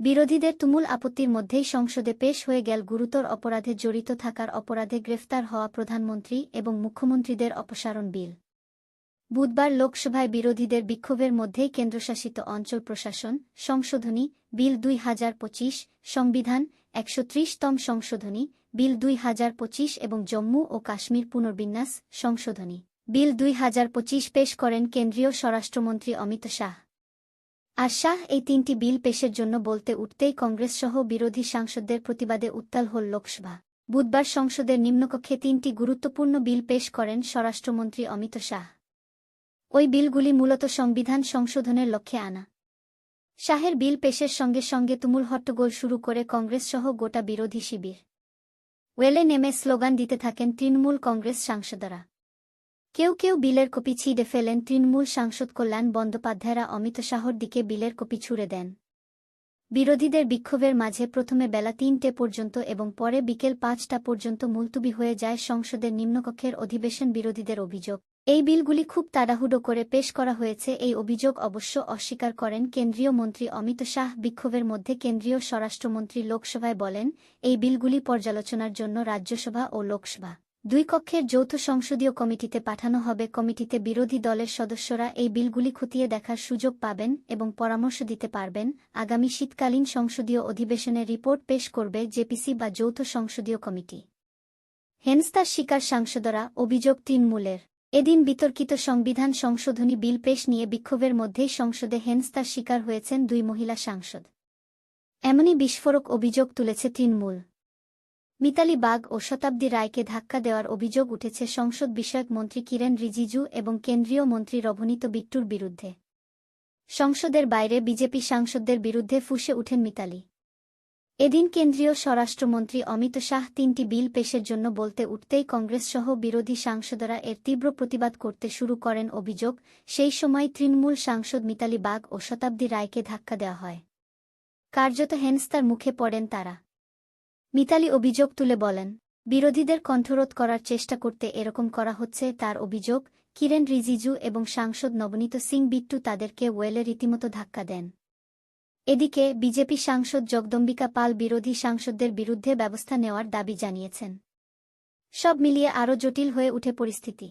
বিরোধীদের তুমুল আপত্তির মধ্যেই সংসদে পেশ হয়ে গেল গুরুতর অপরাধে জড়িত থাকার অপরাধে গ্রেফতার হওয়া প্রধানমন্ত্রী এবং মুখ্যমন্ত্রীদের অপসারণ বিল। বুধবার লোকসভায় বিরোধীদের বিক্ষোভের মধ্যেই কেন্দ্রশাসিত অঞ্চল প্রশাসন, সংশোধনী, বিল দুই হাজার পঁচিশ, সংবিধান একশো তম সংশোধনী, বিল দুই হাজার পঁচিশ এবং জম্মু ও কাশ্মীর পুনর্বিন্যাস সংশোধনী। বিল দুই হাজার পঁচিশ পেশ করেন কেন্দ্রীয় স্বরাষ্ট্রমন্ত্রী অমিত শাহ। আর শাহ এই তিনটি বিল পেশের জন্য বলতে উঠতেই কংগ্রেসসহ বিরোধী সাংসদদের প্রতিবাদে উত্তাল হল লোকসভা। বুধবার সংসদের নিম্নকক্ষে তিনটি গুরুত্বপূর্ণ বিল পেশ করেন স্বরাষ্ট্রমন্ত্রী অমিত শাহ। ওই বিলগুলি মূলত সংবিধান সংশোধনের লক্ষ্যে আনা। শাহের বিল পেশের সঙ্গে সঙ্গে তুমুল হট্টগোল শুরু করে কংগ্রেসসহ গোটা বিরোধী শিবির। ওয়েলে নেমে স্লোগান দিতে থাকেন তৃণমূল কংগ্রেস সাংসদরা। কেউ কেউ বিলের কপি ছিঁড়ে ফেলেন। তৃণমূল সাংসদ কল্যাণ বন্দ্যোপাধ্যায়রা অমিত শাহর দিকে বিলের কপি ছুড়ে দেন। বিরোধীদের বিক্ষোভের মাঝে প্রথমে বেলা তিনটে পর্যন্ত এবং পরে বিকেল পাঁচটা পর্যন্ত মুলতুবি হয়ে যায় সংসদের নিম্নকক্ষের অধিবেশন বিরোধীদের অভিযোগ। এই বিলগুলি খুব তাড়াহুড়ো করে পেশ করা হয়েছে। এই অভিযোগ অবশ্য অস্বীকার করেন কেন্দ্রীয় মন্ত্রী অমিত শাহ। বিক্ষোভের মধ্যে কেন্দ্রীয় স্বরাষ্ট্রমন্ত্রী লোকসভায় বলেন, এই বিলগুলি পর্যালোচনার জন্য রাজ্যসভা ও লোকসভা। দুই কক্ষের যৌথ সংসদীয় কমিটিতে পাঠানো হবে কমিটিতে বিরোধী দলের সদস্যরা এই বিলগুলি খতিয়ে দেখার সুযোগ পাবেন এবং পরামর্শ দিতে পারবেন। আগামী শীতকালীন সংসদীয় অধিবেশনে রিপোর্ট পেশ করবে জেপিসি বা যৌথ সংসদীয় কমিটি। হেনস্তার শিকার সাংসদরা অভিযোগ তৃণমূলের এদিন বিতর্কিত সংবিধান সংশোধনী বিল পেশ নিয়ে বিক্ষোভের মধ্যেই সংসদে হেনস্তার শিকার হয়েছেন দুই মহিলা সাংসদ। এমনই বিস্ফোরক অভিযোগ তুলেছে তৃণমূল। মিতালি বাগ ও শতাব্দী রায়কে ধাক্কা দেওয়ার অভিযোগ উঠেছে সংসদ বিষয়ক মন্ত্রী কিরেন রিজিজু এবং কেন্দ্রীয় মন্ত্রী রভনীত বিট্টুর বিরুদ্ধে। সংসদের বাইরে বিজেপি সাংসদদের বিরুদ্ধে ফুসে উঠেন মিতালি। এদিন কেন্দ্রীয় স্বরাষ্ট্রমন্ত্রী অমিত শাহ তিনটি বিল পেশের জন্য বলতে উঠতেই কংগ্রেসসহ বিরোধী সাংসদরা এর তীব্র প্রতিবাদ করতে শুরু করেন অভিযোগ, সেই সময় তৃণমূল সাংসদ মিতালি বাগ ও শতাব্দী রায়কে ধাক্কা দেওয়া হয়। কার্যত হেনস্তার মুখে পড়েন তারা। মিতালি অভিযোগ তুলে বলেন, বিরোধীদের কণ্ঠরোধ করার চেষ্টা করতে এরকম করা হচ্ছে তার অভিযোগ, কিরেন রিজিজু এবং সাংসদ নবনীত সিং বিট্টু তাদেরকে ওয়েলে রীতিমতো ধাক্কা দেন। এদিকে বিজেপি সাংসদ জগদম্বিকা পাল বিরোধী সাংসদদের বিরুদ্ধে ব্যবস্থা নেওয়ার দাবি জানিয়েছেন। সব মিলিয়ে আরও জটিল হয়ে উঠে পরিস্থিতি।